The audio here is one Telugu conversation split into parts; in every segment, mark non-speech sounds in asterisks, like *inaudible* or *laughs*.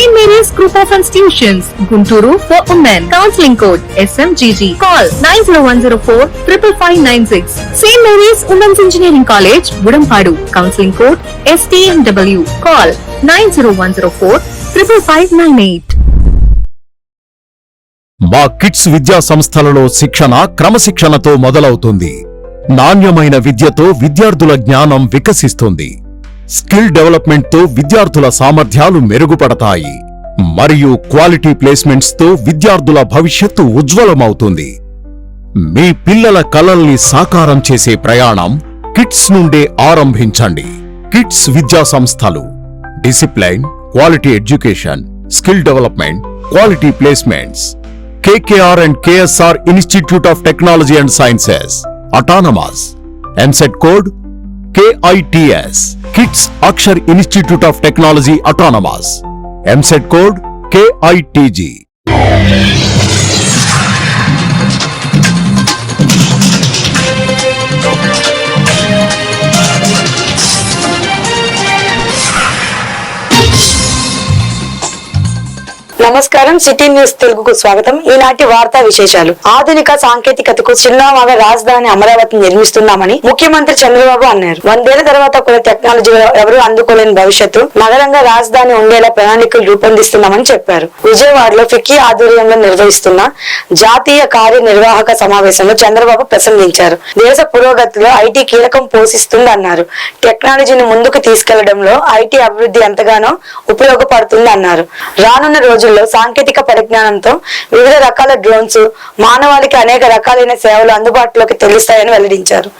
Saint Mary's group of institutions Guntur for women counselling code SMGG call nine zero one zero four triple five nine six Saint Mary's women's engineering college Udampadu counselling code STMW call nine zero one zero four triple five nine eight మా కిడ్స్ విద్యా సంస్థలలో శిక్షణ క్రమశిక్షణతో మొదలవుతుంది. నాణ్యమైన విద్యతో విద్యార్థుల జ్ఞానం వికసిస్తుంది. స్కిల్ డెవలప్మెంట్తో విద్యార్థుల సామర్థ్యాలు మెరుగుపడతాయి. మరియు క్వాలిటీ ప్లేస్మెంట్స్తో విద్యార్థుల భవిష్యత్తు ఉజ్వలమవుతుంది. మీ పిల్లల కలల్ని సాకారం చేసే ప్రయాణం కిట్స్ నుండే ఆరంభించండి. కిడ్స్ విద్యా సంస్థలు. Discipline quality education skill development quality placements. KKR and KSR institute of technology and sciences. Autonomous. EAMCET code KITS. KITS Akshar institute of technology autonomous EAMCET code KITG నమస్కారం. సిటీ న్యూస్ తెలుగుకు స్వాగతం. ఈనాటి వార్తా విశేషాలు. ఆధునిక సాంకేతికతకు చిరునామాగా రాజధాని అమరావతి నిర్మిస్తున్నామని ముఖ్యమంత్రి చంద్రబాబు అన్నారు. వందేళ్ళ తర్వాత కూడా టెక్నాలజీలో ఎవరూ అందుకోలేని భవిష్యత్తు నగరంగా రాజధాని ఉండేలా ప్రణాళికలు రూపొందిస్తున్నామని చెప్పారు. విజయవాడలో ఫిక్కీ ఆధ్వర్యంలో నిర్వహిస్తున్న జాతీయ కార్యనిర్వాహక సమావేశంలో చంద్రబాబు ప్రసంగించారు. దేశ పురోగతిలో ఐటీ కీలకం పోషిస్తుంది అన్నారు టెక్నాలజీని ముందుకు తీసుకెళ్ళడంలో ఐటీ అభివృద్ధి ఎంతగానో ఉపయోగపడుతుంది అన్నారు రానున్న రోజుల్లో సాంకేతిక పరిజ్ఞానంతో వివిధ రకాల డ్రోన్స్ మానవాళికి అనేక రకాలైన సేవలు అందుబాటులోకి తెలుస్తాయని వెల్లడించారు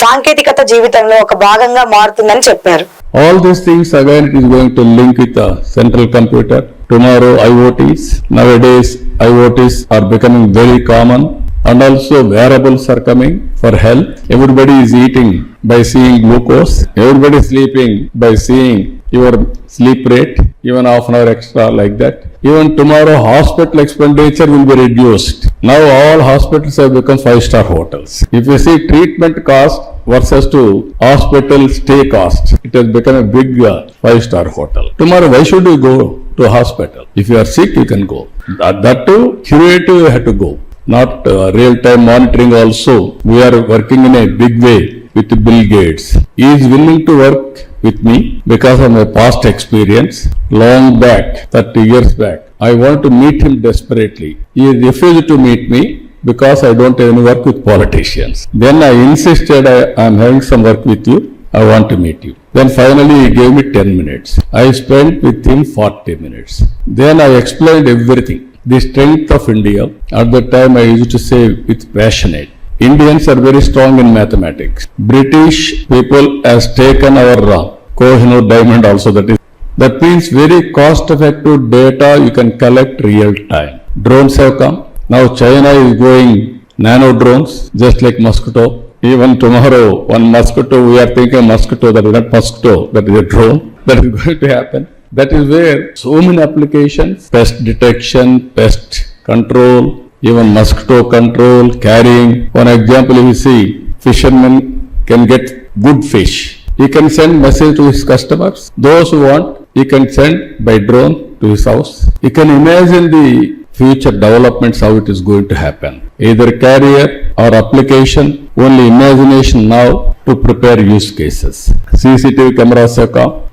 సాంకేతికత జీవితంలో ఒక భాగంగా మారుతుందని చెప్పారు All these things again it is going to link with the central computer. Tomorrow IoTs, nowadays IoTs are becoming very common and also wearables are coming for health. Everybody is eating by seeing glucose. Everybody is sleeping by seeing your sleep rate, even half an hour extra like that. Even tomorrow hospital expenditure will be reduced. Now all hospitals have become five-star hotels. If you see treatment cost versus to hospital stay cost, it has become a big uh, five-star hotel. Tomorrow, why should you go to hospital? If you are sick, you can go. That, that too, curative you have to go. Not uh, real-time monitoring also. We are working in a big way with Bill Gates. He is willing to work with me because of my past experience long back, 30 years back. I want to meet him desperately. He refused to meet me because I don't even work with politicians. Then I insisted I am having some work with you. I want to meet you. Then finally he gave me 10 minutes. I spent with him 40 minutes. Then I explained everything. The strength of India. At that time I used to say with passionate. Indians are very strong in mathematics. British people has taken our uh, Kohinoor diamond also that is that means very cost effective data you can collect real time. Drones have come. Now China is going nano drones just like mosquito. Even tomorrow one mosquito we are thinking mosquito that is not mosquito that is a drone *laughs* that is going to happen. That is where so many applications, pest detection, pest control, even mosquito control, carrying. One example if you see, fishermen can get good fish. He can send message to his customers. Those who want, he can send by drone to his house. You can imagine the future developments how it is going to happen. Either carrier or application, only imagination now. To prepare use cases. CCTV cameras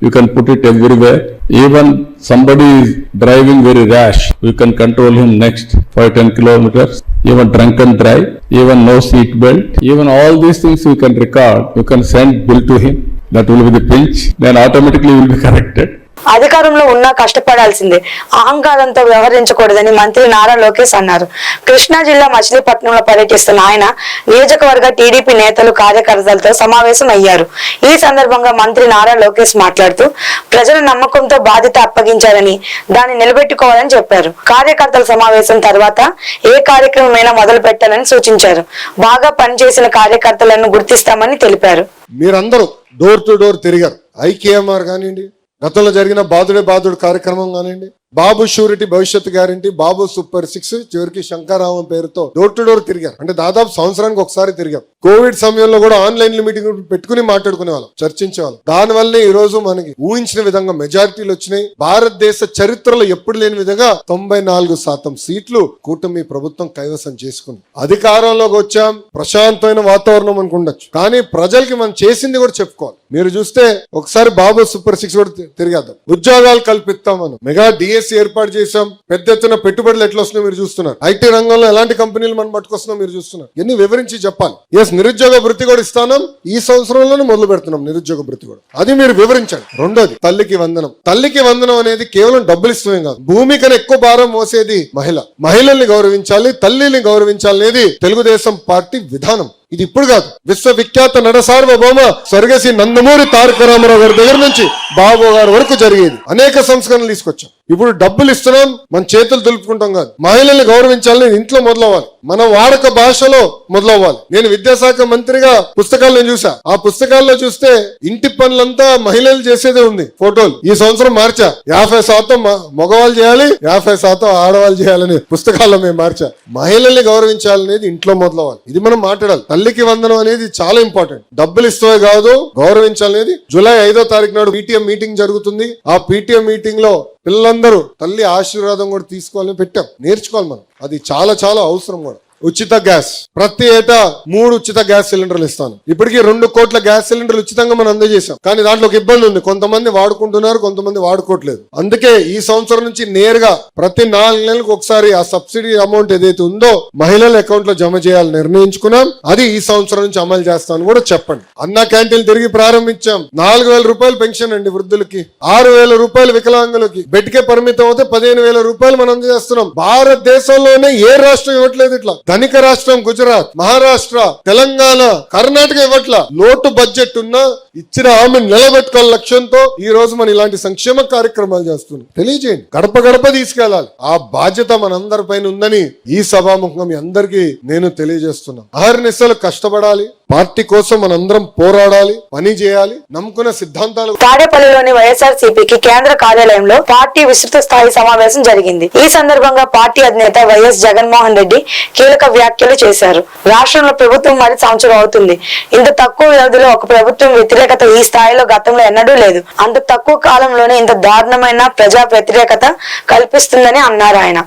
you can put it everywhere. Even somebody is driving very rash, you can control him next 5 10 kilometers. Even drunken drive, even no seat belt, even all these things you can record, you can send bill to him. That will be the pinch, then automatically will be *laughs* corrected. అధికారంలో ఉన్నా కష్టపడాల్సిందే. అహంకారంతో వ్యవహరించకూడదని మంత్రి నారా లోకేష్ అన్నారు. కృష్ణా జిల్లా మచిలీపట్నంలో పర్యటిస్తున్న ఆయన నియోజకవర్గ టీడీపీ నేతలు కార్యకర్తలతో సమావేశం అయ్యారు. ఈ సందర్భంగా మంత్రి నారా లోకేష్ మాట్లాడుతూ ప్రజల నమ్మకంతో బాధ్యత అప్పగించారని దాన్ని నిలబెట్టుకోవాలని చెప్పారు. కార్యకర్తల సమావేశం తర్వాత ఏ కార్యక్రమమైనా మొదలు పెట్టాలని సూచించారు. బాగా పనిచేసిన కార్యకర్తలను గుర్తిస్తామని తెలిపారు. మీరందరూ డోర్ టు డోర్ తిరిగారు. ఐకేఎంఆర్ కానివ్వండి గతంలో జరిగిన బాధుడే బాధుడు కార్యక్రమం కానివ్వండి బాబు షూరిటీ భవిష్యత్ గ్యారంటీ బాబు సూపర్ సిక్స్ చివరికి శంకరావం పేరుతో డోర్ టు డోర్ తిరిగారు అంటే దాదాపు సంవత్సరానికి ఒకసారి తిరిగాం. కోవిడ్ సమయంలో కూడా ఆన్లైన్ మీటింగ్ పెట్టుకుని మాట్లాడుకునే వాళ్ళం చర్చించే వాళ్ళం దానివల్లే ఈ రోజు మనకి ఊహించిన విధంగా మెజారిటీలు వచ్చినాయి. భారతదేశ చరిత్రలో ఎప్పుడు లేని విధంగా తొంభై నాలుగు శాతం సీట్లు కూటమి ప్రభుత్వం కైవసం చేసుకుంది. అధికారంలోకి వచ్చాం. ప్రశాంతమైన వాతావరణం అనుకుండొచ్చు కానీ ప్రజలకి మనం చేసింది కూడా చెప్పుకోవాలి. మీరు చూస్తే ఒకసారి బాబు సూపర్ సిక్స్ కూడా తిరిగేద్దాం. ఉద్యోగాలు కల్పిస్తాం మనం. మెగా డిఎస్సి ఏర్పాటు చేశాం. పెద్ద ఎత్తున పెట్టుబడులు ఎట్లా వస్తున్నాయో మీరు చూస్తున్నారు. ఐటీ రంగంలో ఎలాంటి కంపెనీలు మనం పట్టుకొస్తున్నాం మీరు చూస్తున్నారు. ఎన్ని వివరించి చెప్పాలి. ఎస్ నిరుద్యోగ వృత్తి కూడా ఇస్తాను. ఈ సంవత్సరంలోనే మొదలు పెడుతున్నాం నిరుద్యోగ వృత్తి కూడా. అది మీరు వివరించండి. రెండోది తల్లికి వందనం. తల్లికి వందనం అనేది కేవలం డబ్బులు ఇస్తమే కాదు. భూమి కన్నా ఎక్కువ భారం మోసేది మహిళ. మహిళల్ని గౌరవించాలి తల్లిని గౌరవించాలి అనేది తెలుగుదేశం పార్టీ విధానం. ఇది ఇప్పుడు కాదు. విశ్వవిఖ్యాత నట సార్వభౌమ స్వర్గసి నందమూరి తారక రామారావు గారి దగ్గర నుంచి బాబు గారి వరకు జరిగేది. అనేక సంస్కరణలు తీసుకొచ్చాం. ఇప్పుడు డబ్బులు ఇస్తున్నాం మన చేతులు దులుపుకుంటాం కాదు. మహిళల్ని గౌరవించాలని ఇంట్లో మొదలవ్వాలి. మన వాడక భాషలో మొదలవ్వాలి. నేను విద్యాశాఖ మంత్రిగా పుస్తకాలు నేను చూసా. ఆ పుస్తకాల్లో చూస్తే ఇంటి పనులంతా మహిళలు చేసేదే ఉంది. ఫోటోలు. ఈ సంవత్సరం మార్చా. యాభై శాతం మ- మగవాళ్ళు చేయాలి యాభై శాతం ఆడవాళ్ళు చేయాలని పుస్తకాల్లో మేము మార్చా. మహిళల్ని గౌరవించాలనేది ఇంట్లో మొదలవ్వాలి. ఇది మనం మాట్లాడాలి. తల్లికి వందనం అనేది చాలా ఇంపార్టెంట్. డబ్బులు ఇస్తే కాదు గౌరవించాలనేది జూలై ఐదో తారీఖు నాడు పీటీఎం మీటింగ్ జరుగుతుంది. ఆ పీటీఎం మీటింగ్లో పిల్లలందరూ తల్లి ఆశీర్వాదం కూడా తీసుకోవాలని పెట్టాం. నేర్చుకోవాలి మనం. అది చాలా చాలా అవసరం కూడా. ఉచిత గ్యాస్. ప్రతి ఏటా మూడు ఉచిత గ్యాస్ సిలిండర్లు ఇస్తాను. ఇప్పటికీ రెండు కోట్ల గ్యాస్ సిలిండర్లు ఉచితంగా మనం అందజేశాం. కానీ దాంట్లో ఒక ఇబ్బంది ఉంది. కొంతమంది వాడుకుంటున్నారు కొంతమంది వాడుకోవట్లేదు. అందుకే ఈ సంవత్సరం నుంచి నేరుగా ప్రతి నాలుగు నెలలకు ఒకసారి ఆ సబ్సిడీ అమౌంట్ ఏదైతే ఉందో మహిళల అకౌంట్లో జమ చేయాలని నిర్ణయించుకున్నాం. అది ఈ సంవత్సరం నుంచి అమలు చేస్తాను కూడా చెప్పండి. అన్న క్యాంటీన్ తిరిగి ప్రారంభించాం. నాలుగు వేల రూపాయలు పెన్షన్ అండి వృద్ధులకి. ఆరు వేల రూపాయలు వికలాంగులకి. బెడ్కే పరిమితం అవుతే పదిహేను వేల రూపాయలు మనం అందజేస్తున్నాం. భారతదేశంలోనే ఏ రాష్ట్రం ఇవ్వట్లేదు ఇట్లా. ధనిక రాష్ట్రం గుజరాత్ మహారాష్ట్ర తెలంగాణ కర్ణాటక ఇవ్వట్ల. లోటు బడ్జెట్ ఉన్నా ఇచ్చిన హామీ నిలబెట్టుకోవాలి లక్ష్యంతో ఈ రోజు మనం ఇలాంటి సంక్షేమ కార్యక్రమాలు చేస్తున్నాం. తెలియజేయండి. గడప గడప తీసుకెళ్ళాలి ఆ బాధ్యత మనందరి పైన ఉందని ఈ సభాముఖం మీ అందరికీ నేను తెలియజేస్తున్నా నిశలు కష్టపడాలి. పార్టీ కోసం మనందరం పోరాడాలి పని చేయాలి నమ్ముకున్న సిద్ధాంతాలు. తాడేపల్లిలోని వైఎస్ఆర్ సిపికి కేంద్ర కార్యాలయంలో పార్టీ విస్తృత స్థాయి సమావేశం జరిగింది. ఈ సందర్భంగా పార్టీ అధినేత వైఎస్ జగన్మోహన్ రెడ్డి కీలక వ్యాఖ్యలు చేశారు. రాష్ట్రంలో ప్రభుత్వం మరి సంవత్సరం అవుతుంది. ఇంత తక్కువ వ్యవధిలో ఒక ప్రభుత్వం వ్యతిరేకత ఈ స్థాయిలో గతంలో ఎన్నడూ లేదు. అంత తక్కువ కాలంలోనే ఇంత దారుణమైన ప్రజా వ్యతిరేకత కల్పిస్తుందని అన్నారు ఆయన.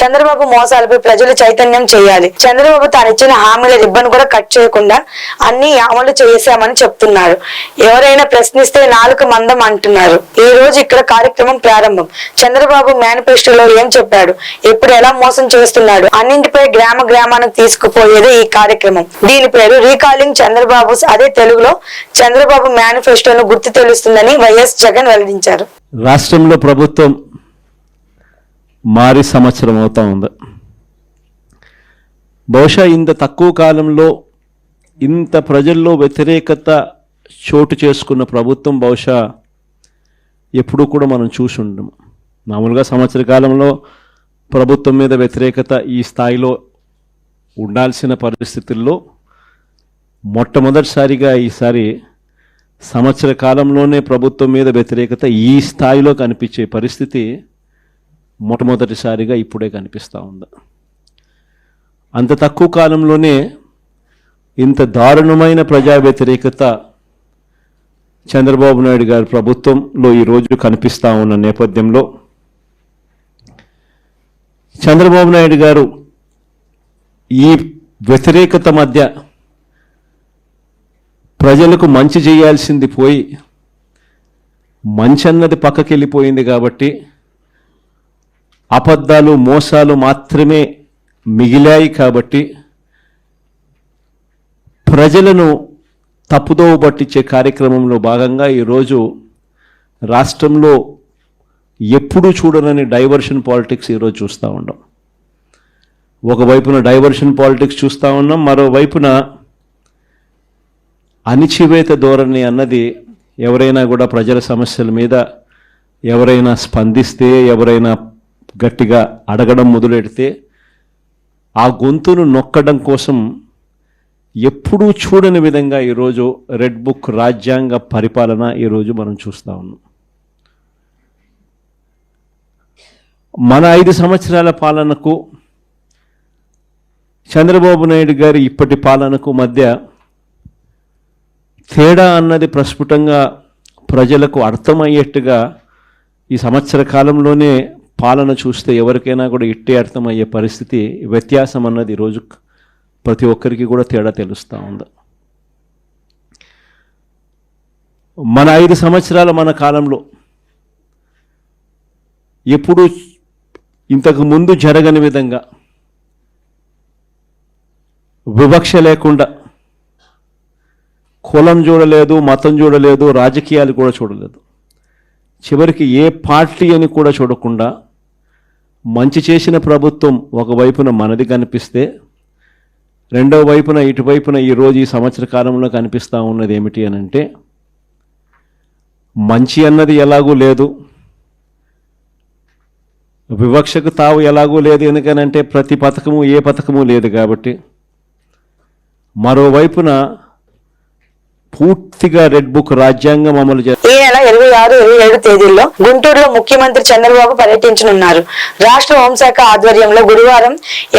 చంద్రబాబు మోసాలపై ప్రజలు చైతన్యం చేయాలి. చంద్రబాబు తాను ఇచ్చిన హామీల రిబ్బన్ కూడా కట్ చేయకుండా అన్ని అమలు చేశామని చెప్తున్నారు. ఎవరైనా ప్రశ్నిస్తే నాలుక మందం అంటున్నారు. ఈ రోజు ఇక్కడ కార్యక్రమం ప్రారంభం. చంద్రబాబు మేనిఫెస్టోలో ఏం చెప్పాడు? ఎప్పుడు ఎలా మోసం చేస్తున్నాడు? అన్నింటిపై గ్రామ గ్రామానికి తీసుకుపోయేదే ఈ కార్యక్రమం. దీని పేరు రీకాలింగ్ చంద్రబాబు అదే తెలుగులో చంద్రబాబు మేనిఫెస్టోను గుర్తు తెలుస్తుందని వైఎస్ జగన్ వెల్లడించారు. రాష్ట్రంలో ప్రభుత్వం మారి సంవత్సరం అవుతా ఉంది. బహుశా ఇంత తక్కువ కాలంలో ఇంత ప్రజల్లో వ్యతిరేకత చోటు చేసుకున్న ప్రభుత్వం బహుశా ఎప్పుడూ కూడా మనం చూసి ఉండము. మామూలుగా సంవత్సర కాలంలో ప్రభుత్వం మీద వ్యతిరేకత ఈ స్థాయిలో ఉండాల్సిన పరిస్థితుల్లో మొట్టమొదటిసారిగా ఈసారి సంవత్సర కాలంలోనే ప్రభుత్వం మీద వ్యతిరేకత ఈ స్థాయిలో కనిపించే పరిస్థితి మొట్టమొదటిసారిగా ఇప్పుడే కనిపిస్తూ ఉంది. అంత తక్కువ కాలంలోనే ఇంత దారుణమైన ప్రజా వ్యతిరేకత చంద్రబాబు నాయుడు గారి ప్రభుత్వంలో ఈరోజు కనిపిస్తూ ఉన్న నేపథ్యంలో చంద్రబాబు నాయుడు గారు ఈ వ్యతిరేకత మధ్య ప్రజలకు మంచి చేయాల్సింది పోయి మంచి అన్నది పక్కకి వెళ్ళిపోయింది కాబట్టి అబద్ధాలు మోసాలు మాత్రమే మిగిలాయి కాబట్టి ప్రజలను తప్పుదోవ పట్టించే కార్యక్రమంలో భాగంగా ఈరోజు రాష్ట్రంలో ఎప్పుడూ చూడనని డైవర్షన్ పాలిటిక్స్ ఈరోజు చూస్తూ ఉన్నాం. ఒకవైపున డైవర్షన్ పాలిటిక్స్ చూస్తూ ఉన్నాం మరోవైపున అణిచివేత ధోరణి అన్నది ఎవరైనా కూడా ప్రజల సమస్యల మీద ఎవరైనా స్పందిస్తే ఎవరైనా గట్టిగా అడగడం మొదలెడితే ఆ గొంతును నొక్కడం కోసం ఎప్పుడూ చూడని విధంగా ఈరోజు రెడ్ బుక్ రాజ్యాంగ పరిపాలన ఈరోజు మనం చూస్తూ ఉన్నాం. మన ఐదు సంవత్సరాల పాలనకు చంద్రబాబు నాయుడు గారి ఇప్పటి పాలనకు మధ్య తేడా అన్నది ప్రస్ఫుటంగా ప్రజలకు అర్థమయ్యేట్టుగా ఈ సంవత్సర కాలంలోనే పాలన చూస్తే ఎవరికైనా కూడా ఇట్టే అర్థమయ్యే పరిస్థితి వ్యత్యాసం అన్నది ఈరోజు ప్రతి ఒక్కరికి కూడా తేడా తెలుస్తూ ఉంది. మన ఐదు సంవత్సరాల మన కాలంలో ఎప్పుడు ఇంతకు ముందు జరగని విధంగా వివక్ష లేకుండా కులం చూడలేదు మతం చూడలేదు రాజకీయాలు కూడా చూడలేదు. చివరికి ఏ పార్టీ అని కూడా చూడకుండా మంచి చేసిన ప్రభుత్వం ఒకవైపున మనది కనిపిస్తే రెండవ వైపున ఇటువైపున ఈరోజు ఈ సంవత్సర కాలంలో కనిపిస్తూ ఉన్నది ఏమిటి అని అంటే మంచి అన్నది ఎలాగూ లేదు. వివక్షకు తావు ఎలాగూ లేదు ఎందుకనంటే ప్రతి పథకము ఏ పథకము లేదు కాబట్టి. మరోవైపున పూర్తిగా రెడ్ బుక్ రాజ్యాంగం అమలు చేస్తారు నెల ఇరవై ఆరు ఇరవై ఏడు తేదీల్లో గుంటూరులో ముఖ్యమంత్రి చంద్రబాబు పర్యటించనున్నారు. రాష్ట్ర హోంశాఖ ఆధ్వర్యంలో గురువారం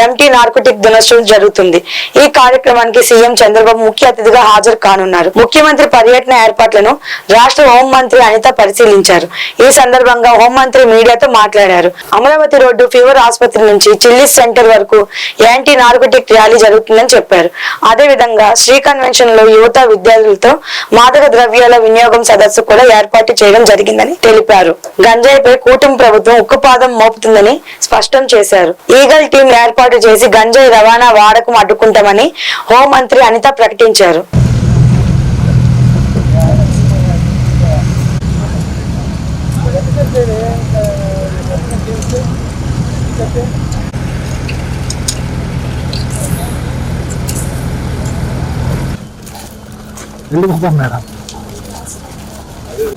ఎంటీ నార్కోటిక్ దినోత్సవం జరుగుతుంది. ఈ కార్యక్రమానికి సీఎం చంద్రబాబు ముఖ్య అతిథిగా హాజరు కానున్నారు. ముఖ్యమంత్రి పర్యటన ఏర్పాట్లను రాష్ట్ర హోంమంత్రి అనిత పరిశీలించారు. ఈ సందర్భంగా హోంమంత్రి మీడియాతో మాట్లాడారు. అమరావతి రోడ్డు ఫీవర్ ఆసుపత్రి నుంచి చిల్లీస్ సెంటర్ వరకు యాంటీ నార్కోటిక్ ర్యాలీ జరుగుతుందని చెప్పారు. అదే విధంగా శ్రీ కన్వెన్షన్లో యువత విద్యార్థులతో మాదక ద్రవ్యాల వినియోగం సదస్సు కూడా ఏర్పాటు చేయడం జరిగిందని తెలిపారు. గంజాయిపై కూటమి ప్రభుత్వం ఉక్కుపాదం మోపుతుందని స్పష్టం చేశారు. ఈగల్ టీం ఏర్పాటు చేసి గంజాయి రవాణా వాడకం అడ్డుకుంటామని హోంమంత్రి అనిత ప్రకటించారు.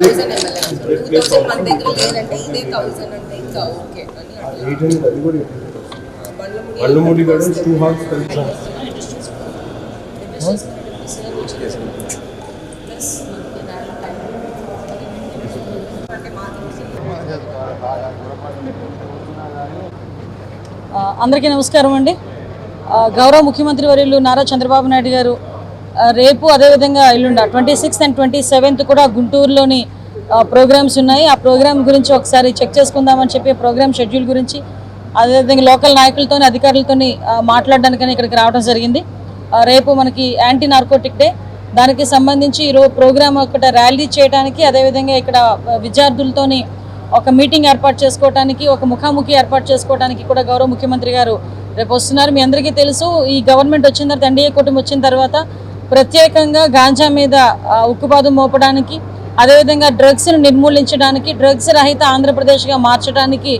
థౌసండ్ మన దగ్గర లేదంటే ఇదే థౌసండ్ అంటే ఇంకా ఓకే అని అట్లా. బండ్ల ముడి అందరికీ నమస్కారం అండి. గౌరవ ముఖ్యమంత్రి వర్యులు నారా చంద్రబాబు నాయుడు గారు రేపు అదేవిధంగా ఎల్లుండ twenty sixth and twenty seventh కూడా గుంటూరులోని ప్రోగ్రామ్స్ ఉన్నాయి. ఆ ప్రోగ్రామ్ గురించి ఒకసారి చెక్ చేసుకుందామని చెప్పి ప్రోగ్రామ్ షెడ్యూల్ గురించి అదేవిధంగా లోకల్ నాయకులతో అధికారులతో మాట్లాడడానికని ఇక్కడికి రావడం జరిగింది. రేపు మనకి యాంటీ నార్కోటిక్ డే దానికి సంబంధించి ఈరోజు ప్రోగ్రామ్ ఒకటి ర్యాలీ చేయడానికి అదేవిధంగా ఇక్కడ విద్యార్థులతోని ఒక మీటింగ్ ఏర్పాటు చేసుకోవడానికి ఒక ముఖాముఖి ఏర్పాటు చేసుకోవడానికి కూడా గౌరవ ముఖ్యమంత్రి గారు రేపు వస్తున్నారు. మీ అందరికీ తెలుసు ఈ గవర్నమెంట్ వచ్చిన తర్వాత ఎన్డీఏ కూటమి వచ్చిన తర్వాత ప్రత్యేకంగా గాంజా మీద ఆ, ఉక్కుపాదం మోపడానికి అదేవిధంగా డ్రగ్స్ను నిర్మూలించడానికి డ్రగ్స్ రహిత ఆంధ్రప్రదేశ్గా మార్చడానికి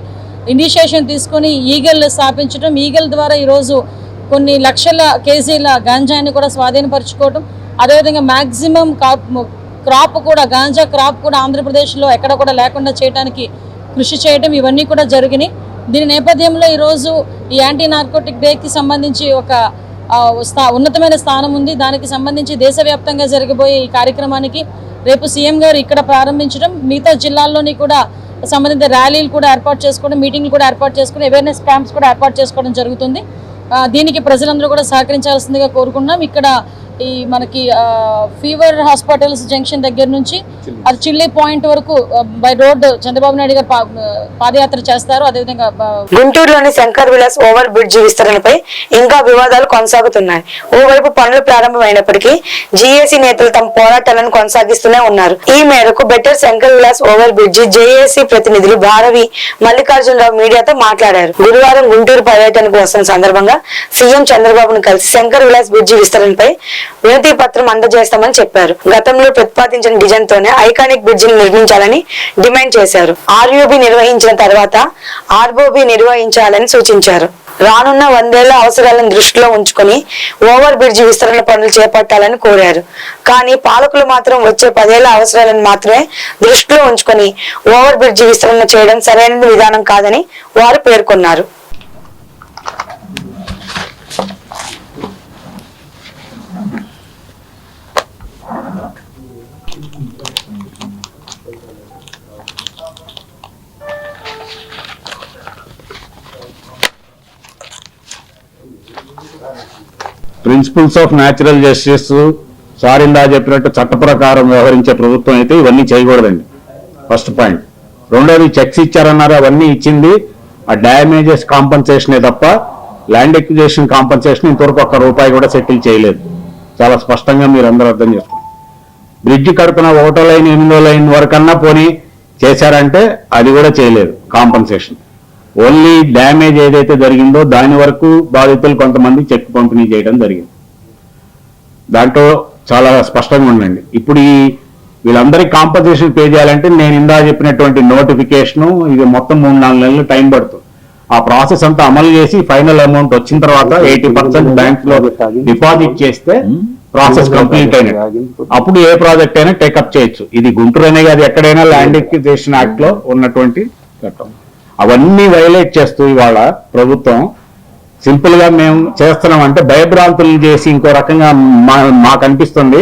ఇనిషియేషన్ తీసుకొని ఈగల్ స్థాపించడం ఈగల్ ద్వారా ఈరోజు కొన్ని లక్షల కేజీల గాంజాన్ని కూడా స్వాధీనపరచుకోవడం అదేవిధంగా మ్యాక్సిమం క్రాప్ కూడా గాంజా క్రాప్ కూడా ఆంధ్రప్రదేశ్లో ఎక్కడ కూడా లేకుండా చేయడానికి కృషి చేయడం ఇవన్నీ కూడా జరిగినాయి. దీని నేపథ్యంలో ఈరోజు ఈ యాంటీ నార్కోటిక్ డేకి సంబంధించి ఒక స్థా ఉన్నతమైన స్థానం ఉంది. దానికి సంబంధించి దేశవ్యాప్తంగా జరగబోయే ఈ కార్యక్రమానికి రేపు సీఎం గారు ఇక్కడ ప్రారంభించడం మిగతా జిల్లాల్లోని కూడా సంబంధిత ర్యాలీలు కూడా ఏర్పాటు చేసుకోవడం మీటింగ్లు కూడా ఏర్పాటు చేసుకుని అవేర్నెస్ క్యాంప్స్ కూడా ఏర్పాటు చేసుకోవడం జరుగుతుంది. దీనికి ప్రజలందరూ కూడా సహకరించాల్సిందిగా కోరుకున్నాం ఇక్కడ ఈ మనకి ఫీవర్ హాస్పిటల్స్ జంక్షన్ దగ్గర నుంచి అది చిల్లీ పాయింట్ వరకు బై రోడ్ చంద్రబాబు నాయుడు గారు పాదయాత్ర చేస్తారు. అదేవిధంగా గుంటూరులోని శంకర్ విలాస్ ఓవర్ బ్రిడ్జి విస్తరణపై ఇంకా వివాదాలు కొనసాగుతున్నాయి. ఓవైపు పనులు ప్రారంభమైనప్పటికీ జీఏసీ నేతలు తమ పోరాటాలను కొనసాగిస్తూనే ఉన్నారు. ఈ మేరకు better Shankar Vilas over bridge JAC ప్రతినిధులు భారవి మల్లికార్జునరావు మీడియాతో మాట్లాడారు. గురువారం గుంటూరు పర్యటనకు వస్తున్న సందర్భంగా సీఎం చంద్రబాబును కలిసి శంకర్ విలాస్ బ్రిడ్జి విస్తరణపై వినతి పత్రం అందజేస్తామని చెప్పారు. గతంలో ప్రతిపాదించిన డిజైన్ తోనే ఐకానిక్ బ్రిడ్జిని నిర్మించాలని డిమాండ్ చేశారు. ఆర్యూబీ నిర్వహించిన తర్వాత ఆర్ఓబి నిర్వహించాలని సూచించారు. రానున్న వందేళ్ళ అవసరాలను దృష్టిలో ఉంచుకొని ఓవర్ బ్రిడ్జ్ విస్తరణ పనులు చేపట్టాలని కోరారు. కానీ పాలకులు మాత్రం వచ్చే పదేళ్ళ అవసరాలను మాత్రమే దృష్టిలో ఉంచుకొని ఓవర్ బ్రిడ్జ్ విస్తరణ చేయడం సరైన విధానం కాదని వారు పేర్కొన్నారు. ప్రిన్సిపల్స్ ఆఫ్ న్యాచురల్ జస్టిస్ సారిందా చెప్పినట్టు చట్ట ప్రకారం వ్యవహరించే ప్రభుత్వం అయితే ఇవన్నీ చేయకూడదండి. ఫస్ట్ పాయింట్ రెండోది చెక్స్ ఇచ్చారన్నారు అవన్నీ ఇచ్చింది. ఆ డ్యామేజెస్ కాంపన్సేషనే తప్ప ల్యాండ్ ఎక్విజేషన్ కాంపన్సేషన్ ఇంతవరకు ఒక్క రూపాయి కూడా సెటిల్ చేయలేదు. చాలా స్పష్టంగా మీరు అందరూ అర్థం చేసుకోండి. బ్రిడ్జ్ కడుపున ఒకటో లైన్ ఎనిమిదో లైన్ వరకన్నా పోనీ చేశారంటే అది కూడా చేయలేదు కాంపన్సేషన్ ఓన్లీ డ్యామేజ్ ఏదైతే జరిగిందో దాని వరకు బాధితులు కొంతమంది చెక్ పంపిణీ చేయడం జరిగింది. దాంట్లో చాలా స్పష్టంగా ఉండండి ఇప్పుడు ఈ వీళ్ళందరికీ కాంపన్సేషన్ పే చేయాలంటే నేను ఇందా చెప్పినటువంటి నోటిఫికేషన్ ఇది మొత్తం మూడు నాలుగు నెలలు టైం పడుతుంది. ఆ ప్రాసెస్ అంతా అమలు చేసి ఫైనల్ అమౌంట్ వచ్చిన తర్వాత ఎయిటీ పర్సెంట్ బ్యాంక్లో డిపాజిట్ చేస్తే ప్రాసెస్ కంప్లీట్ అయినట్టు. అప్పుడు ఏ ప్రాజెక్ట్ అయినా టేకప్ చేయొచ్చు. ఇది గుంటూరు అనే కాదు ఎక్కడైనా ల్యాండ్ ఎక్విజేషన్ యాక్ట్లో ఉన్నటువంటి చట్టం. అవన్నీ వైలేట్ చేస్తూ ఇవాళ ప్రభుత్వం సింపుల్గా మేము చేస్తున్నాం అంటే భయభ్రాంతులను చేసి ఇంకో రకంగా మా మాకు అనిపిస్తుంది.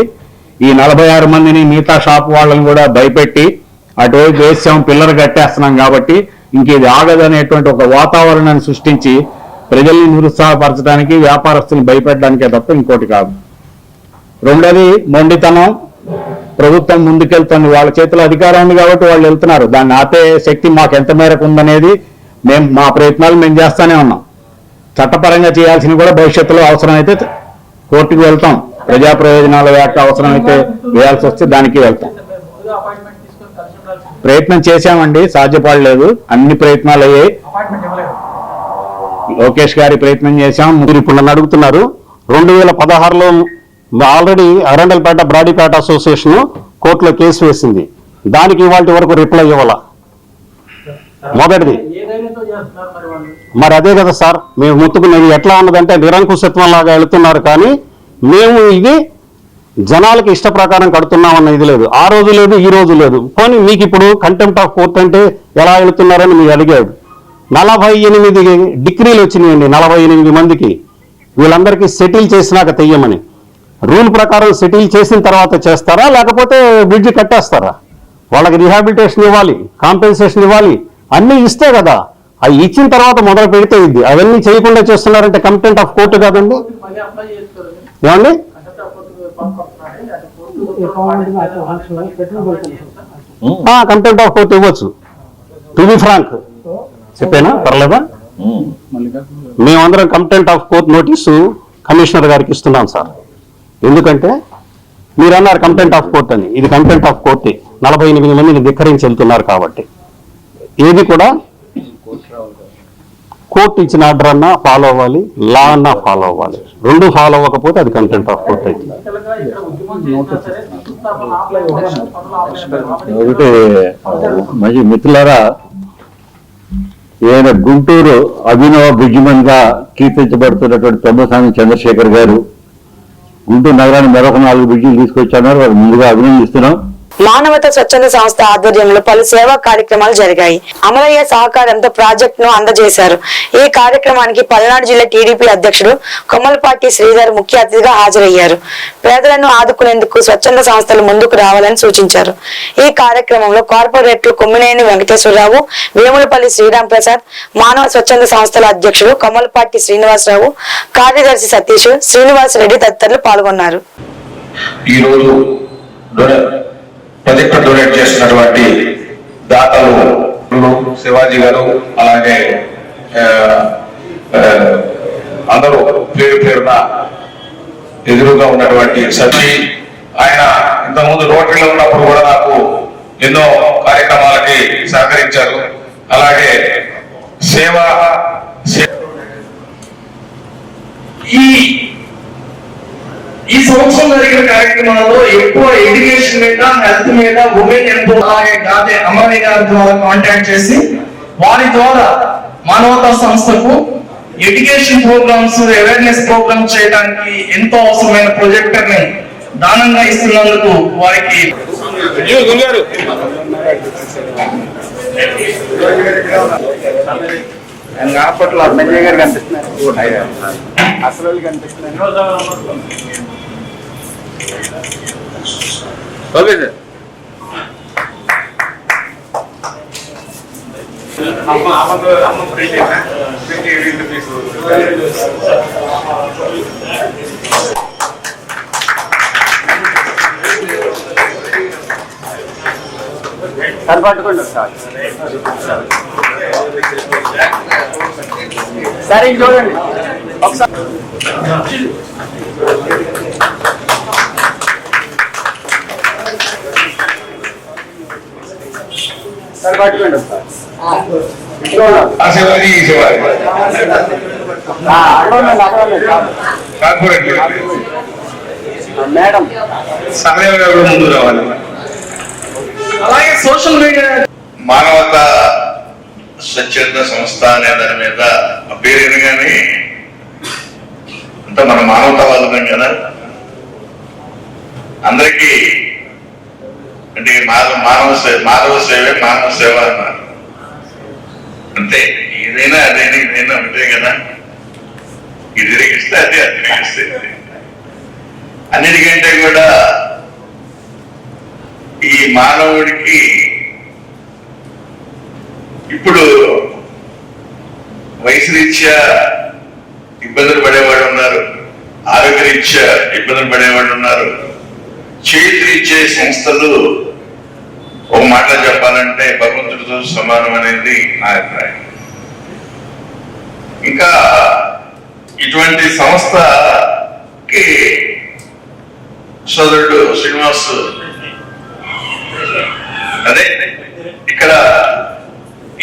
ఈ నలభై ఆరు మందిని మిగతా షాప్ వాళ్ళని కూడా భయపెట్టి అటువైపు వేసాం పిల్లలు కట్టేస్తున్నాం కాబట్టి ఇంక ఇది ఆగదనేటువంటి ఒక వాతావరణాన్ని సృష్టించి ప్రజల్ని నిరుత్సాహపరచడానికి వ్యాపారస్తులను భయపెట్టడానికే తప్ప ఇంకోటి కాదు. రెండోది మొండితనం. ప్రభుత్వం ముందుకెళ్తుంది. వాళ్ళ చేతిలో అధికారం ఉంది కాబట్టి వాళ్ళు వెళ్తున్నారు. దాన్ని ఆపే శక్తి మాకు ఎంత మేరకు ఉందనేది మేము మా ప్రయత్నాలు మేము చేస్తానే ఉన్నాం. చట్టపరంగా చేయాల్సిన కూడా భవిష్యత్తులో అవసరమైతే కోర్టుకు వెళ్తాం. ప్రజా ప్రయోజనాల వ్యాఖ్య అవసరమైతే వేయాల్సి వస్తే దానికి వెళ్తాం. ప్రయత్నం చేశామండి. సాధ్యపడలేదు అన్ని ప్రయత్నాలు అయ్యాయి. లోకేష్ గారి ప్రయత్నం చేశాం. మీరు ఇప్పుడు నన్ను అడుగుతున్నారు. రెండు వేల పదహారులో ఆల్రెడీ అరండల్పేట బ్రాడీపేట అసోసియేషన్ కోర్టులో కేసు వేసింది. దానికి ఇవాళ వరకు రిప్లై ఇవ్వాల? మొదటిది. మరి అదే కదా సార్ మేము ముత్తుకునేది ఎట్లా ఉన్నదంటే నిరంకుశత్వం లాగా వెళుతున్నారు కానీ మేము ఇది జనాలకి ఇష్ట ప్రకారం కడుతున్నాం అన్న ఇది లేదు. ఆ రోజు లేదు ఈ రోజు లేదు. కానీ మీకు ఇప్పుడు కంటెంప్ట్ ఆఫ్ కోర్ట్ అంటే ఎలా వెళుతున్నారని మీరు అడిగాడు నలభై ఎనిమిది డిగ్రీలు వచ్చినాయండి నలభై ఎనిమిది మందికి. వీళ్ళందరికీ సెటిల్ చేసినాక తెయ్యమని. రూల్ ప్రకారం సెటిల్ చేసిన తర్వాత చేస్తారా? లేకపోతే బ్రిడ్జ్ కట్టేస్తారా? వాళ్ళకి రిహాబిలిటేషన్ ఇవ్వాలి కాంపెన్సేషన్ ఇవ్వాలి అన్నీ ఇస్తే కదా. అవి ఇచ్చిన తర్వాత మొదలు పెడితే ఇది. అవన్నీ చేయకుండా చేస్తున్నారంటే కంటెంట్ ఆఫ్ కోర్టు కాదండి? ఏమండి? కంటెంట్ ఆఫ్ కోర్ట్ ఇవ్వచ్చు. To be frank. చెప్పేనా? పర్లేదా? మేమందరం contempt of court notice commissioner గారికి ఇస్తున్నాం సార్. ఎందుకంటే మీరు అన్నారు కంటెంట్ ఆఫ్ కోర్ట్ అని. ఇది కంటెంట్ ఆఫ్ కోర్టే. నలభై ఎనిమిది మందిని ధిక్కరించి వెళ్తున్నారు కాబట్టి. ఏది కూడా కోర్టు ఇచ్చిన ఆర్డర్ అన్నా ఫాలో అవ్వాలి లా అన్నా ఫాలో అవ్వాలి. రెండు ఫాలో అవ్వకపోతే అది కంటెంట్ ఆఫ్ కోర్ట్ అయితే. ఒకటి మంచి మిత్రులారా ఈయన గుంటూరు అభినవ బుజ్జిమన్గా కీర్తించబడుతున్నటువంటి తొమ్మస్వామి చంద్రశేఖర్ గారు గుంటూరు నగరాన్ని మరొక నాలుగు బ్రిడ్జిలు తీసుకొచ్చారు వారు ముందుగా అభినందిస్తున్నాం. మానవత స్వచ్ఛంద సంస్థ ఆధ్వర్యంలో పలు సేవా కార్యక్రమాలు జరిగాయి. అమలయ్య సహకారంతో ప్రాజెక్ట్ను అందజేశారు. ఈ కార్యక్రమానికి పల్నాడు జిల్లా టీడీపీ అధ్యక్షుడు కొమ్మలపాటి శ్రీధర్ ముఖ్య అతిథిగా హాజరయ్యారు. పేదలను ఆదుకునేందుకు స్వచ్ఛంద సంస్థలు ముందుకు రావాలని సూచించారు. ఈ కార్యక్రమంలో కార్పొరేట్లు కొమ్మినేని వెంకటేశ్వరరావు వేములపల్లి శ్రీరామ్ ప్రసాద్ మానవ స్వచ్ఛంద సంస్థల అధ్యక్షుడు కొమ్మలపాటి శ్రీనివాసరావు కార్యదర్శి సతీష్ శ్రీనివాస్ రెడ్డి తదితరులు పాల్గొన్నారు. ప్రాజెక్టు డొనేట్ చేస్తున్నటువంటి దాతలు శివాజీ గారు అలాగే అందరూ పేరు పేరున ఎదురుగా ఉన్నటువంటి సచి ఆయన ఇంతకుముందు రోటరీలో ఉన్నప్పుడు కూడా నాకు ఎన్నో కార్యక్రమాలకి సహకరించారు. అలాగే సేవ ఈ ఈ సంవత్సరం జరిగిన కార్యక్రమాల్లో ఎక్కువ ఎడ్యుకేషన్ మీద హెల్త్ మీద ఉమెన్ ఎంతో కాదే అమ్మాయి గారి ద్వారా కాంటాక్ట్ చేసి వారి ద్వారా మానవతా సంస్థకు ఎడ్యుకేషన్ ప్రోగ్రామ్స్ అవేర్నెస్ ప్రోగ్రామ్స్ చేయడానికి ఎంతో అవసరమైన ప్రొజెక్టర్ని దానంగా ఇస్తున్నందుకు వారికి సరే చూడండి సరే పట్టుకోండి ఒకసారి. ఆ శివాజీ ఈ శివాజీ ఆ, అక్కడ ఉండండి, అక్కడ ఉండండి. కార్పొరేట్ మేడం సహదేవ్ గారు కూడా ముందు రావాలి అలాగే సోషల్ మీడియా మానవత స్వచ్ఛంద సంస్థ అనే దాని మీద ఆ పేరు వినగానే అంత మన మానవతావాదం కదా? అందరికీ అంటే మానవ మానవ మానవ సేవే మానవ సేవ అన్నారు. అంతే ఏదైనా అదేనా ఇదైనా అంతే కదా? ఇది తిరిగిస్తే అదే అది తిరిగిస్తే అన్నిటికంటే కూడా ఈ మానవుడికి ఇప్పుడు వయసు రీత్యా ఇబ్బందులు పడేవాడు ఉన్నారు. ఆరోగ్య రీత్యా ఇబ్బందులు పడేవాడు ఉన్నారు. చేతిరిచ్చే సంస్థలు ఒక మాట చెప్పాలంటే భగవంతుడితో సమానం అనేది నా అభిప్రాయం. ఇంకా ఇటువంటి సంస్థకి సోదరుడు శ్రీనివాస్ అదే ఇక్కడ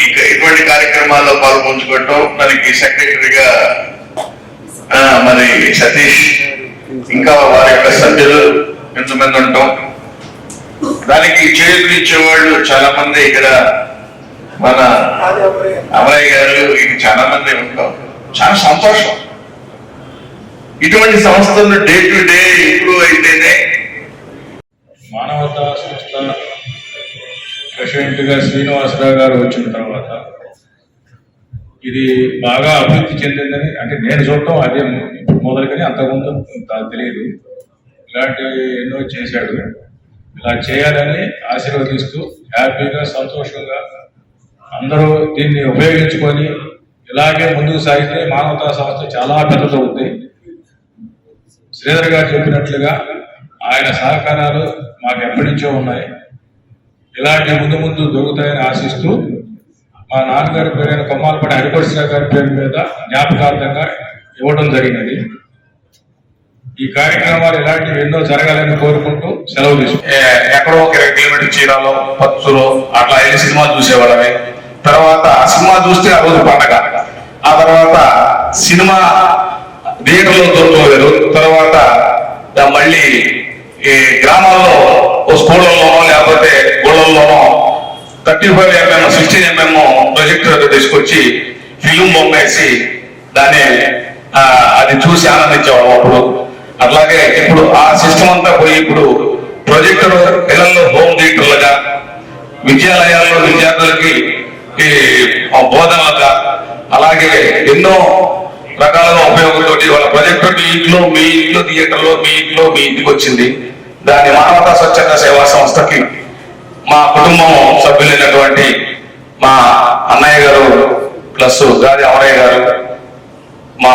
ఇక ఇటువంటి కార్యక్రమాల్లో పాల్పంచుకోవటం దానికి సెక్రటరీగా మరి సతీష్ ఇంకా వారి యొక్క సభ్యులు ఎంతమంది ఉంటాం? దానికి చేతులు ఇచ్చేవాళ్ళు చాలా మంది ఇక్కడ మన అమరయ్య గారు ఇక చాలా మంది ఉంటాం. చాలా సంతోషం. ఇటువంటి సంస్థలు డే టు డే ఇంప్రూవ్ అయితేనే మానవతా సంస్థ ప్రెసిడెంట్గా శ్రీనివాసరావు గారు వచ్చిన తర్వాత ఇది బాగా అభివృద్ధి చెందిందని అంటే నేను చూడటం అదే ఇప్పుడు మొదలుకొని అంతకుముందు తెలియదు. ఇలాంటివి ఎన్నో చేశాడు. ఇలా చేయాలని ఆశీర్వదిస్తూ హ్యాపీగా సంతోషంగా అందరూ దీన్ని ఉపయోగించుకొని ఇలాగే ముందుకు సాగితే మానవతా సంస్థ చాలా పెద్దదవుతుంది శ్రీధర్ గారు చెప్పినట్లుగా ఆయన సహకారాలు మాకు ఎప్పటి నుంచో ఉన్నాయి. ఇలాంటి ముందు ముందు దొరుకుతాయని ఆశిస్తూ మా నాన్నగారి పేరైన కొమ్మాలపడి హరికృష్ణ గారి పేరు మీద జ్ఞాపకార్థంగా ఇవ్వడం జరిగినది. ఈ కార్యక్రమాలు ఇలాంటివి ఎన్నో జరగాలని కోరుకుంటూ సెలవు తీసుకుంటాం ఎక్కడో ఒక ఇరవై కిలోమీటర్ చీరాలో పత్తులో అట్లా వెళ్ళి సినిమా చూసేవాళ్ళమే. తర్వాత సినిమా చూస్తే ఆ రోజు పండగ. ఆ తర్వాత సినిమా థియేటర్లో దొరకలేదు తర్వాత మళ్ళీ ఈ గ్రామాల్లో ఓ లేకపోతే గుళ్ళల్లోనో thirty five mm sixteen mm projector తీసుకొచ్చి ఫిలిం బొమ్మేసి దాన్ని అది చూసి ఆనందించేవాళ్ళం అప్పుడు. అట్లాగే ఇప్పుడు ఆ సిస్టమ్ అంతా పోయి ఇప్పుడు ప్రొజెక్టర్ పిల్లల్లో హోమ్ థియేటర్లుగా విద్యాలయాల్లో విద్యార్థులకి ఈ బోధనలుగా అలాగే ఎన్నో రకాలుగా ఉపయోగంతో వాళ్ళ ప్రొజెక్టర్ మీ ఇంట్లో మీ ఇంట్లో థియేటర్లో మీ ఇంట్లో మీ ఇంటికి వచ్చింది. దాని మానవతా స్వచ్ఛంద సేవా సంస్థకి మా కుటుంబం సభ్యులైనటువంటి మా అన్నయ్య గారు ప్లస్ గాది అమరయ్య గారు మా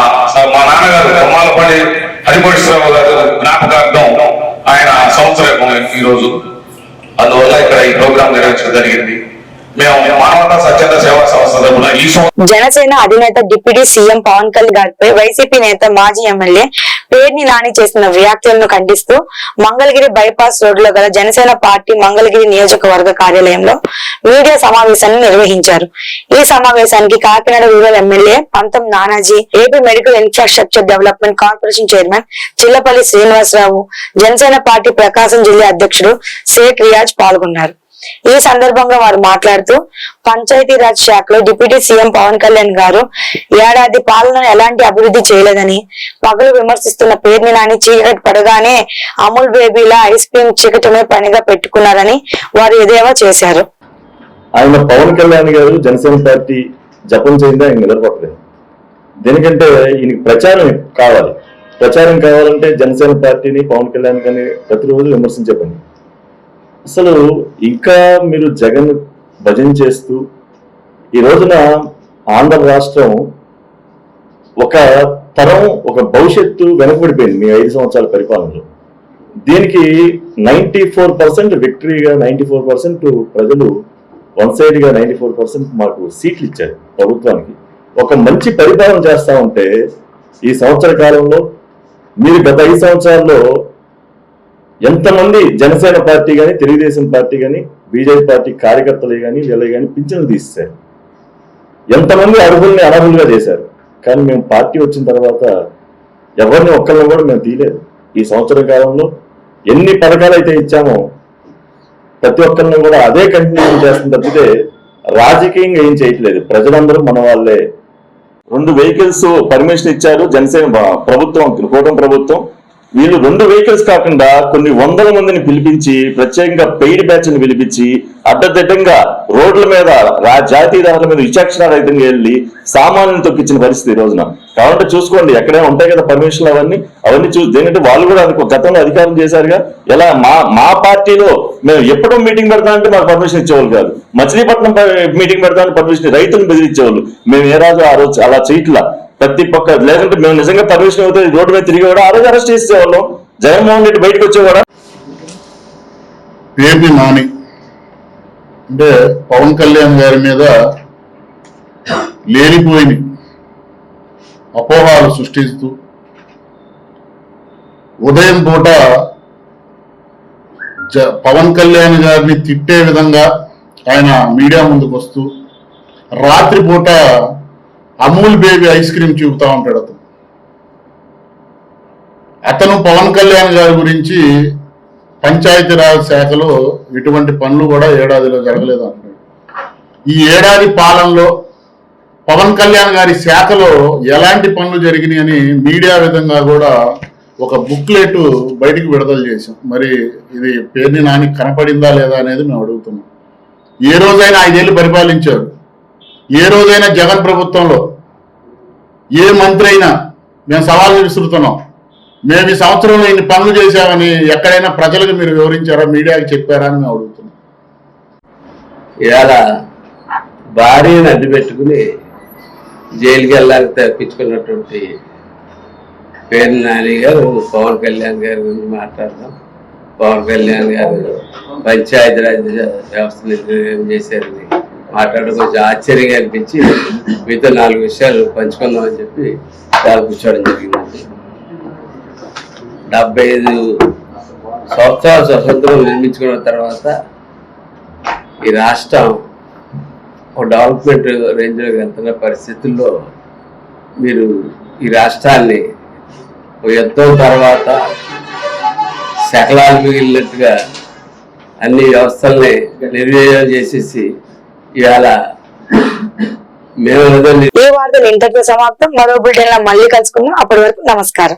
మా నాన్నగారు కొమ్మాలపల్లి హరిపరిశ్రావు గారు జ్ఞాపకార్థం ఆయన సంవత్సరం ఈ రోజు అందువల్ల ఇక్కడ ఈ ప్రోగ్రాం నిర్వహించడం జరిగింది. మేము స్వచ్ఛంద సేవా జనసేన అధినేత డిప్యూటీ సీఎం పవన్ కళ్యాణ్ గారిపై వైసీపీ నేత మాజీ ఎమ్మెల్యే పేర్ని లాని చేసిన వ్యాఖ్యలను ఖండిస్తూ మంగళగిరి బైపాస్ రోడ్లో గల జనసేన పార్టీ మంగళగిరి నియోజకవర్గ కార్యాలయంలో మీడియా సమావేశాన్ని నిర్వహించారు. ఈ సమావేశానికి Kakinada rural MLA Pantham Nanaji AP medical infrastructure development corporation chairman Chillapalli Srinivasarao Janasena party Prakasam జిల్లా అధ్యక్షుడు షేక్ రియాజ్ పాల్గొన్నారు. ఈ సందర్భంగా వారు మాట్లాడుతూ పంచాయతీరాజ్ శాఖలో డిప్యూటీ సీఎం పవన్ కళ్యాణ్ గారు ఏడాది పాలన ఎలాంటి అభివృద్ధి చేయలేదని పగలు విమర్శిస్తున్న పేరుని నాని చీకటి పడగానే అమూల్ బేబీలా ఐస్ క్రీమ్ చీకటమే పనిగా పెట్టుకున్నారని వారు ఎదేవా చేశారు. ఆయన పవన్ కళ్యాణ్ గారు జనసేన పార్టీ జపం చేయిందా ఆయన నిద్రపోవట్లేదు దేనికంటే ఈయనకి ప్రచారం కావాలి. ప్రచారం కావాలంటే జనసేన పార్టీని పవన్ కళ్యాణ్ గారిని ప్రతిరోజు విమర్శించే పని. అసలు ఇంకా మీరు జగన్ భజన చేస్తూ ఈ రోజున ఆంధ్ర రాష్ట్రం ఒక తరం ఒక భవిష్యత్తు వెనకబడిపోయింది మీ ఐదు సంవత్సరాల పరిపాలనలో. దీనికి నైంటీ ఫోర్ పర్సెంట్ విక్టరీగా నైంటీ ఫోర్ పర్సెంట్ ప్రజలు వన్ సైడ్గా నైంటీ ఫోర్ పర్సెంట్ మాకు సీట్లు ఇచ్చారు ప్రభుత్వానికి. ఒక మంచి పరిపాలన చేస్తా ఉంటే ఈ సంవత్సర కాలంలో మీరు గత ఐదు సంవత్సరాల్లో ఎంతమంది జనసేన పార్టీ కానీ తెలుగుదేశం పార్టీ కానీ బీజేపీ పార్టీ కార్యకర్తలే కానీ వీళ్ళే కానీ పింఛన్లు తీస్తారు ఎంతమంది అర్హుల్ని అనర్హులుగా చేశారు. కానీ మేము పార్టీ వచ్చిన తర్వాత ఎవరిని ఒక్కరిని కూడా మేము తీయలేదు. ఈ సంవత్సర కాలంలో ఎన్ని పథకాలు అయితే ఇచ్చామో ప్రతి ఒక్కరిని కూడా అదే కంటిన్యూ చేస్తుంది తప్పితే రాజకీయంగా ఏం చేయట్లేదు. ప్రజలందరూ మన వాళ్ళే. రెండు వెహికల్స్ పర్మిషన్ ఇచ్చారు జనసేన ప్రభుత్వం కూటమి ప్రభుత్వం. వీళ్ళు రెండు వెహికల్స్ కాకుండా కొన్ని వందల మందిని పిలిపించి ప్రత్యేకంగా పెయిడ్ బ్యాచ్ని పిలిపించి అడ్డదిడ్డంగా రోడ్ల మీద రా జాతీయ రహదారుల మీద విచక్షణారహితంగా వెళ్ళి సామాన్యులు తొక్కించిన పరిస్థితి ఈ రోజున. కాబట్టి చూసుకోండి ఎక్కడే ఉంటాయి కదా పర్మిషన్లు అవన్నీ అవన్నీ చూసి దేనికంటే వాళ్ళు కూడా అనుకో గతంలో అధికారం చేశారుగా. ఎలా మా మా పార్టీలో మేము ఎప్పుడో మీటింగ్ పెడతామంటే మాకు పర్మిషన్ ఇచ్చేవాళ్ళు కాదు. మచిలీపట్నం మీటింగ్ పెడతామని పర్మిషన్ రైతులను బెదిరించేవాళ్ళు. మేము ఏ రాజు ఆ రోజు అలా చేయట్లా? ప్రతి పక్క లేకుంటే మేము నిజంగా పర్మిషన్ అవుతే రోడ్డు మీద తిరిగి కూడా ఆ రోజు అరెస్ట్ చేసేవాళ్ళం. జగన్మోహన్ రెడ్డి బయటకు వచ్చేవాడా? ఏపీ నాని అంటే పవన్ కళ్యాణ్ గారి మీద లేనిపోయిన అపోహాలు సృష్టిస్తూ ఉదయం పూట జ పవన్ కళ్యాణ్ గారిని తిట్టే విధంగా ఆయన మీడియా ముందుకు వస్తూ రాత్రిపూట అమూల్ బేబీ ఐస్ క్రీమ్ చూపుతా ఉంటాడు అతను. అతను పవన్ కళ్యాణ్ గారి గురించి పంచాయతీరాజ్ శాఖలో ఇటువంటి పనులు కూడా ఏడాదిలో జరగలేదు అంటున్నాడు. ఈ ఏడాది పాలనలో పవన్ కళ్యాణ్ గారి శాఖలో ఎలాంటి పనులు జరిగినాయని మీడియా విధంగా కూడా ఒక బుక్లెట్ బయటికి విడుదల చేశాం. మరి ఇది పేర్ని నాని కనపడిందా లేదా అనేది మేము అడుగుతున్నాం. ఏ రోజైనా ఐదేళ్ళు పరిపాలించారు. ఏ రోజైనా జగన్ ప్రభుత్వంలో ఏ మంత్రి అయినా మేము సవాళ్ళు విసురుతున్నాం. మేము ఈ సంవత్సరంలో ఇన్ని పనులు చేశామని ఎక్కడైనా ప్రజలకు మీరు వివరించారా? మీడియాకి చెప్పారా అని మేము అడుగుతున్నాం. ఇవాళ భార్యను అడ్డు పెట్టుకుని జైలుకి వెళ్ళాలని తప్పించుకున్నటువంటి పేరు నాని గారు పవన్ కళ్యాణ్ గారి గురించి మాట్లాడదాం. పవన్ కళ్యాణ్ గారు పంచాయతీరాజ్ వ్యవస్థ నిర్ణయం చేశారని మాట్లాడడం కొంచెం ఆశ్చర్యంగా అనిపించి మీతో నాలుగు విషయాలు పంచుకుందామని చెప్పి చాలా కూర్చోవడం జరిగింది డెబ్బై ఐదు సంవత్సరాల స్వతంత్రం నిర్మించుకున్న తర్వాత ఈ రాష్ట్రం ఒక డెవలప్మెంట్ రేంజ్లోకి వెళ్తున్న పరిస్థితుల్లో మీరు ఈ రాష్ట్రాన్ని ఒక యుద్ధం తర్వాత శకలాలు మిగిలినట్టుగా అన్ని వ్యవస్థల్ని నిర్వీర్యం చేసేసి ఇవాళ ఈ వార్తలు ఇంతటితో సమాప్తం. మరో బులెటిన్ మళ్ళీ కలుసుకుందాం. అప్పటి వరకు నమస్కారం.